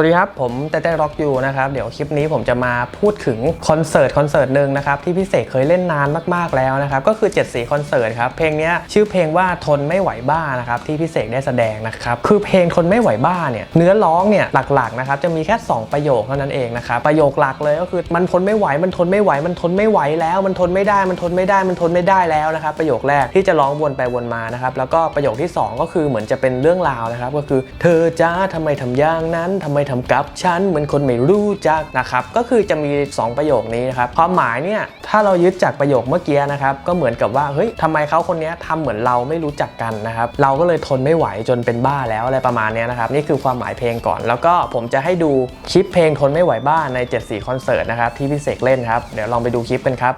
วัสดีครับ ผมแต่แต่ร็อกยูนะครับเดี๋ยวคลิปนี้ผมจะมาพูดถึงคอนเสิร์ตคอนเสิร์ตหนึ่งนะครับที่พี่เสกเคยเล่นนานมากๆแล้วนะครับก็คือ7จ็ดสีคอนเสิร์ตครับเพลงนี้ชื่อเพลงว่าทนไม่ไหวบ้านะครับที่พี่เสกได้แสดงนะครับคือเพลงทนไม่ไหวบ้าเนี่ยเนื้อร้องเนี่ยหลักๆนะครับจะมีแค่ 2 ประโยคเท่านั้นเองนะครับประโยคหลักเลยก็คือมันทนไม่ไหวมันทนไม่ไหวมันทนไม่ไหวแล้วมันทนไม่ได้มันทนไม่ได้มันทนไม่ได้แล้วนะครับประโยคแรกที่จะร้องวนไปวนมานะครับแล้วก็ประโยคที่สองก็คือเหมือนจะเป็นเรื่องราวนะครับก็คือ เธอจ้าทำไมทำอย่างนั้นทำไมทำกับฉันเหมือนคนไม่รู้จักนะครับก็คือจะมี 2 ประโยคนี้นะครับความหมายเนี่ยถ้าเรายึดจากประโยคเมื่อกี้นะครับก็เหมือนกับว่าเฮ้ยทำไมเขาคนนี้ยทำเหมือนเราไม่รู้จักกันนะครับเราก็เลยทนไม่ไหวจนเป็นบ้าแล้วอะไรประมาณเนี้ยนะครับนี่คือความหมายเพลงก่อน แล้วก็ผมจะให้ดูคลิปเพลงทนไม่ไหวบ้าใน7 4คอนเสิร์ตนะครับที่พี่เสกเล่นครับเดี๋ยวลองไปดูคลิปกันครับ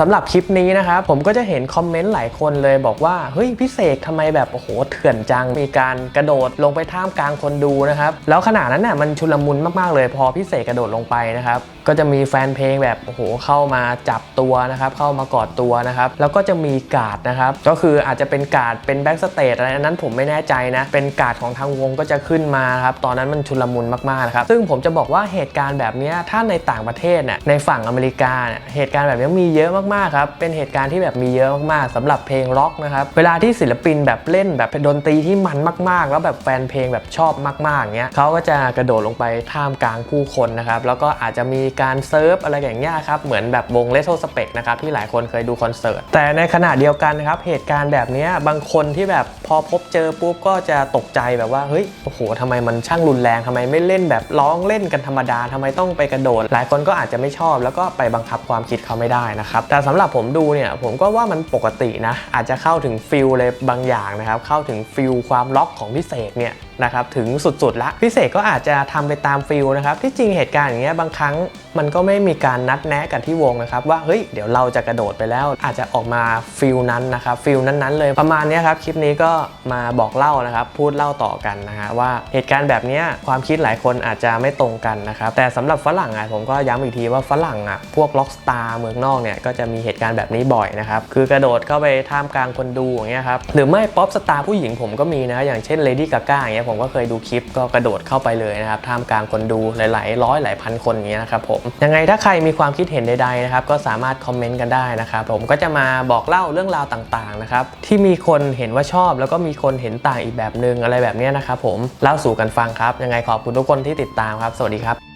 สำหรับคลิปนี้นะครับผมก็จะเห็นคอมเมนต์หลายคนเลยบอกว่าเฮ้ยพี่เสกทำไมแบบโอ้โหเถื่อนจัง มีการกระโดดลงไปท่ามกลางคนดูนะครับ แล้วขณะนั้นน่ะมันชุลมุนมากๆเลย พอพี่เสกกระโดดลงไปนะครับก็จะมีแฟนเพลงแบบโอ้โหเข้ามาจับตัวนะครับ เข้ามากอดตัวนะครับ แล้วก็จะมีการ์ดนะครับ ก็คืออาจจะเป็นการ์ดเป็นแบ็กสเตจอะไรนั้นผมไม่แน่ใจนะ เป็นการ์ดของทางวงก็จะขึ้นมาครับ ตอนนั้นมันชุลมุนมากๆนะครับ ซึ่งผมจะบอกว่าเหตุการณ์แบบนี้ถ้าในต่างประเทศเนี่ยในฝั่งอเมริกาเนี่ยเหตุการณ์แบบนี้มีเยอะมากๆครับ เป็นเหตุการณ์ที่แบบมีเยอะมากๆสำหรับเพลงร็อกนะครับ เวลาที่ศิลปินแบบเล่นแบบดนตรีที่มันมากๆ แล้วแบบแฟนเพลงแบบชอบมากๆเงี้ยเขาก็จะกระโดดลงไปท่ามกลางผู้คนนะครับ แล้วก็อาจจะมีการเซิร์ฟอะไรอย่างเงี้ยครับ เหมือนแบบวงเลโทสเปกนะครับที่หลายคนเคยดูคอนเสิร์ต แต่ในขณะเดียวกันนะครับ เหตุการณ์แบบนี้บางคนที่แบบพอพบเจอปุ๊บก็จะตกใจแบบว่า เฮ้ย โอ้โหทำไมมันช่างรุนแรงทำไมไม่เล่นแบบร้องเล่นกันธรรมดาทำไมต้องไปกระโดด หลายคนก็อาจจะไม่ชอบ แล้วก็ไปบังคับความคิดเขาไม่ได้นะครับแต่สำหรับผมดูเนี่ยผมก็ว่ามันปกตินะ อาจจะเข้าถึงฟิลเลยบางอย่างนะครับ เข้าถึงฟิลความล็อกของพิเศษเนี่ยนะครับถึงสุดๆละพิเศษก็อาจจะทำไปตามฟิลนะครับที่จริงเหตุการณ์อย่างเงี้ยบางครั้ง มันก็ไม่มีการนัดแนะกันที่วงนะครับว่าเฮ้ยเดี๋ยวเราจะกระโดดไปแล้ว อาจจะออกมาฟิลนั้นนะครับฟิลนั้นๆเลยประมาณนี้ครับคลิปนี้ก็มาบอกเล่านะครับพูดเล่าต่อกันนะฮะว่าเหตุการณ์แบบนี้ความคิดหลายคนอาจจะไม่ตรงกันนะครับแต่สำหรับฝรั่งอะผมก็ย้ำอีกทีว่าฝรั่งอะพวกล็อกสตาร์เมืองนอกเนี่ยก็จะมีเหตุการณ์แบบนี้บ่อยนะครับคือกระโดดเข้าไปท่ามกลางคนดูอย่างเงี้ยครับหรือไม่ป๊อปสตาร์ผู้หญิงผมก็มีนะอย่างเช่นเลดี้กาก้าอย่างเงี้ยผมก็เคยดูคลิปก็กระโดดเข้าไปเลยนะครับท่ามกลางคนดูหลายๆร้อยหลายพันคนอย่างเงี้ยนะครับผมยังไงถ้าใครมีความคิดเห็นใดๆนะครับก็สามารถคอมเมนต์กันได้นะครับผมก็จะมาบอกเล่าเรื่องราวต่างๆนะครับที่มีคนเห็นว่าชอบ แล้วก็มีคนเห็นต่างอีกแบบนึงอะไรแบบนี้นะครับผมเล่าสู่กันฟังครับ ยังไงขอบคุณทุกคนที่ติดตามครับ สวัสดีครับ